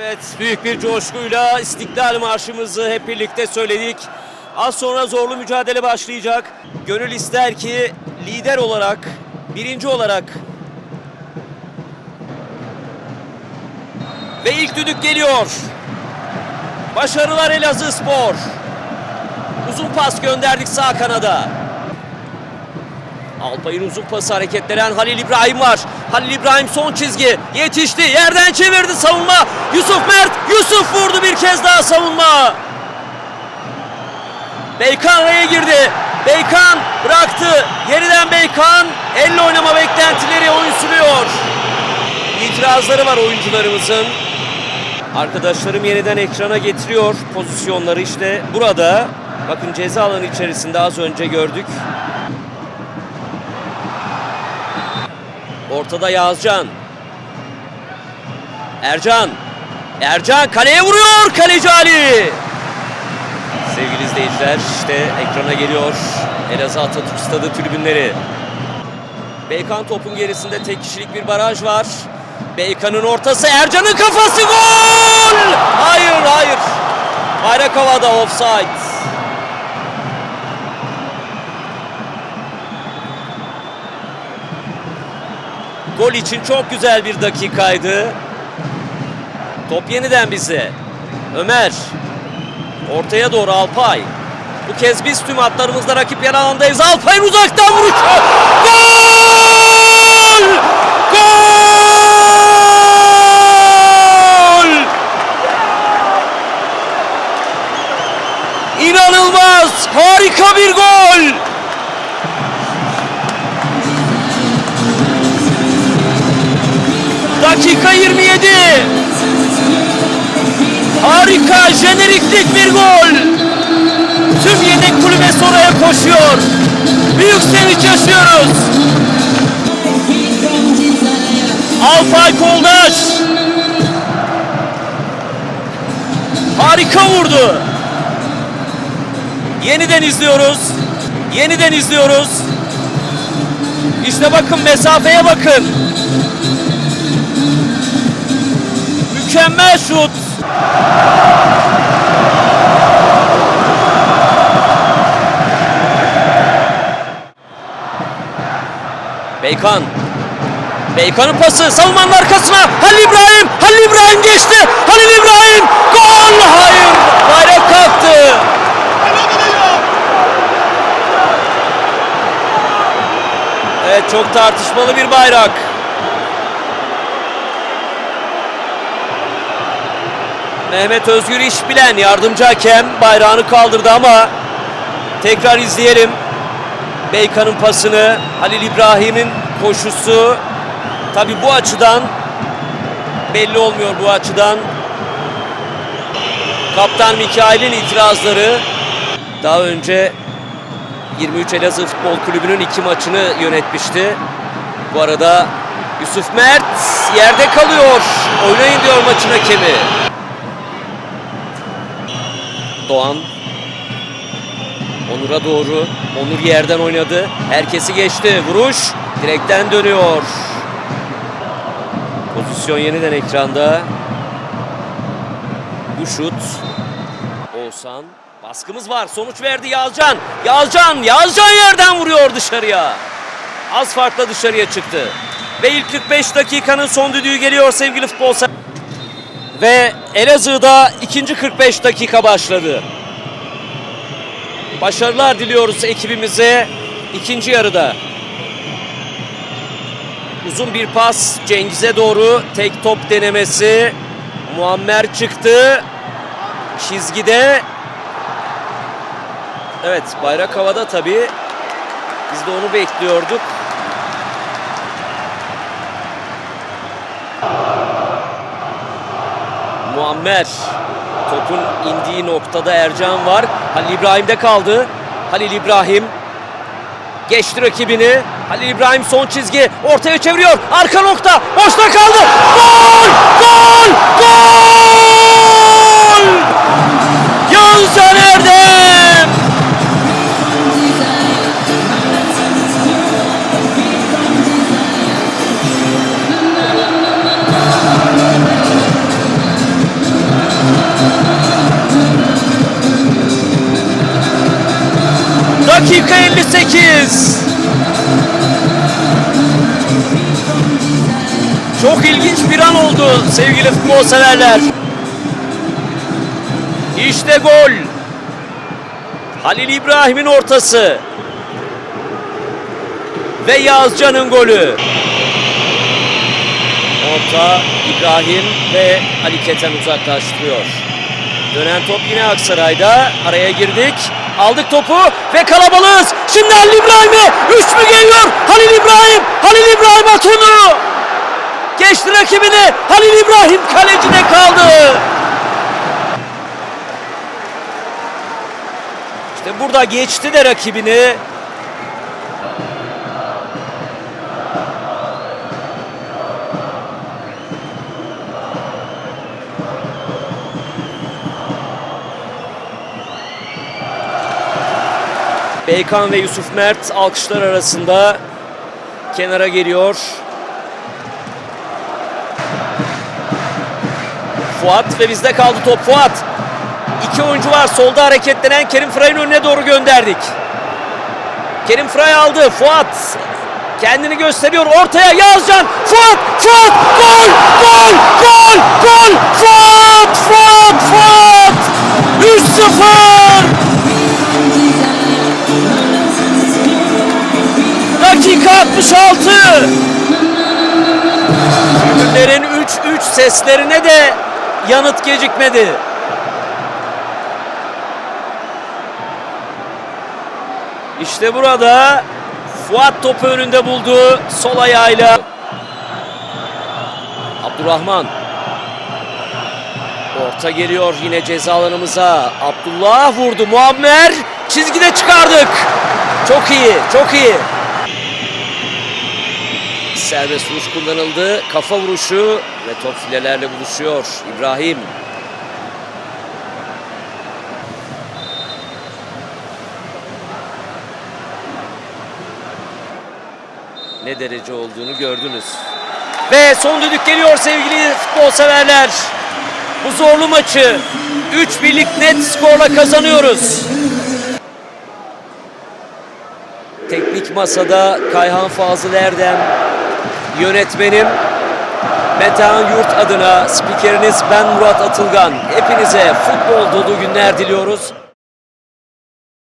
Evet, büyük bir coşkuyla İstiklal Marşımızı hep birlikte söyledik. Az sonra zorlu mücadele başlayacak. Gönül ister ki lider olarak, birinci olarak ve ilk düdük geliyor. Başarılar Elazığ Spor. Uzun pas gönderdik sağ kanada. Alpay'ın uzun pası hareketlenen Halil İbrahim var. Halil İbrahim son çizgi. Yetişti. Yerden çevirdi savunma. Yusuf Mert. Yusuf vurdu bir kez daha savunma. Beykan araya girdi. Beykan bıraktı. Yeniden Beykan. Elle oynama beklentileri oyun sürüyor. İtirazları var oyuncularımızın. Arkadaşlarım yeniden ekrana getiriyor pozisyonları işte burada. Bakın ceza alanı içerisinde az önce gördük. Ortada Yazcan. Ercan. Ercan kaleye vuruyor kaleci Ali. Sevgili izleyiciler işte ekrana geliyor Elazığ Atatürk Stadı tribünleri. Beykan topun gerisinde tek kişilik bir baraj var. Beykan'ın ortası Ercan'ın kafası gol! Hayır hayır. Bayrak havada offside. Gol için çok güzel bir dakikaydı. Top yeniden bize. Ömer. Ortaya doğru Alpay. Bu kez biz tüm hatlarımızda rakip yer alandayız. Alpay'ın uzaktan vuruşu. Gol! Gol! İnanılmaz! Harika bir gol! Dakika 27. Harika jeneriklik bir gol. Tüm yedek kulübe oraya koşuyor. Büyük sevinç yaşıyoruz. Alpay Koldaş. Harika vurdu. Yeniden izliyoruz. Yeniden izliyoruz. İşte bakın mesafeye bakın. Mükemmel şut. Beykan. Beykan'ın pası savunmanın arkasına. Halil İbrahim. Halil İbrahim geçti. Halil İbrahim. Gol. Hayır. Bayrak kalktı. Evet çok tartışmalı bir bayrak. Mehmet Özgür iş bilen yardımcı hakem bayrağını kaldırdı ama tekrar izleyelim. Beykan'ın pasını, Halil İbrahim'in koşusu. Tabi bu açıdan belli olmuyor bu açıdan. Kaptan Mikail'in itirazları daha önce 23 Elazığ Futbol Kulübü'nün iki maçını yönetmişti. Bu arada Yusuf Mert yerde kalıyor. Oynayın diyor maçın hakemi. Doğan Onur'a doğru. Onur yerden oynadı. Herkesi geçti. Vuruş direkten dönüyor. Pozisyon yeniden ekranda. Bu şut. Oğuzhan. Baskımız var. Sonuç verdi Yazcan. Yazcan. Yazcan yerden vuruyor dışarıya. Az farkla dışarıya çıktı. Ve ilk 45 dakikanın son düdüğü geliyor sevgili futbol Ve Elazığ'da ikinci 45 dakika başladı. Başarılar diliyoruz ekibimize ikinci yarıda. Uzun bir pas Cengiz'e doğru tek top denemesi. Muammer çıktı. Çizgide. Evet bayrak havada tabii. Biz de onu bekliyorduk. Muammer. Topun indiği noktada Ercan var. Halil İbrahim'de kaldı. Halil İbrahim geçti rakibini. Halil İbrahim son çizgi ortaya çeviriyor. Arka nokta boşta kaldı. Gol! Gol! Gol! Yağızcan Erdem! Sevgili futbol severler. İşte gol. Halil İbrahim'in ortası. Ve Yazcan'ın golü. Orta İbrahim ve Ali Keten uzaklaştırıyor. Dönen top yine Aksaray'da. Araya girdik. Aldık topu ve kalabalığız. Şimdi Halil İbrahim'e. Üç mü geliyor? Halil İbrahim. Halil İbrahim at onu. Geçti rakibini. Halil İbrahim kalecide kaldı. İşte burada geçti de rakibini. Beykan ve Yusuf Mert alkışlar arasında kenara geliyor. Fuat ve bizde kaldı top Fuat. İki oyuncu var solda hareketlenen Kerim Fray'ın önüne doğru gönderdik. Kerim Fray aldı. Fuat kendini gösteriyor ortaya Yazcan. Fuat! Fuat! Gol! Gol! Gol! Gol! Fuat! Fuat! Fuat! 3-0! Dakika 66. Tribünlerin 3-3 seslerine de yanıt gecikmedi. İşte burada Fuat topu önünde buldu sol ayağıyla. Abdurrahman. Orta geliyor yine ceza alanımıza. Abdullah vurdu. Muammer çizgide çıkardık. Çok iyi, çok iyi. Serbest vuruş kullanıldı. Kafa vuruşu ve top filelerle buluşuyor. İbrahim. Ne derece olduğunu gördünüz. Ve son düdük geliyor sevgili futbol severler. Bu zorlu maçı 3 birlik net skorla kazanıyoruz. Teknik masada Kayhan Fazıl Erdem, yönetmenim Metehan Yurt adına spikeriniz ben Murat Atılgan. Hepinize futbol dolu günler diliyoruz.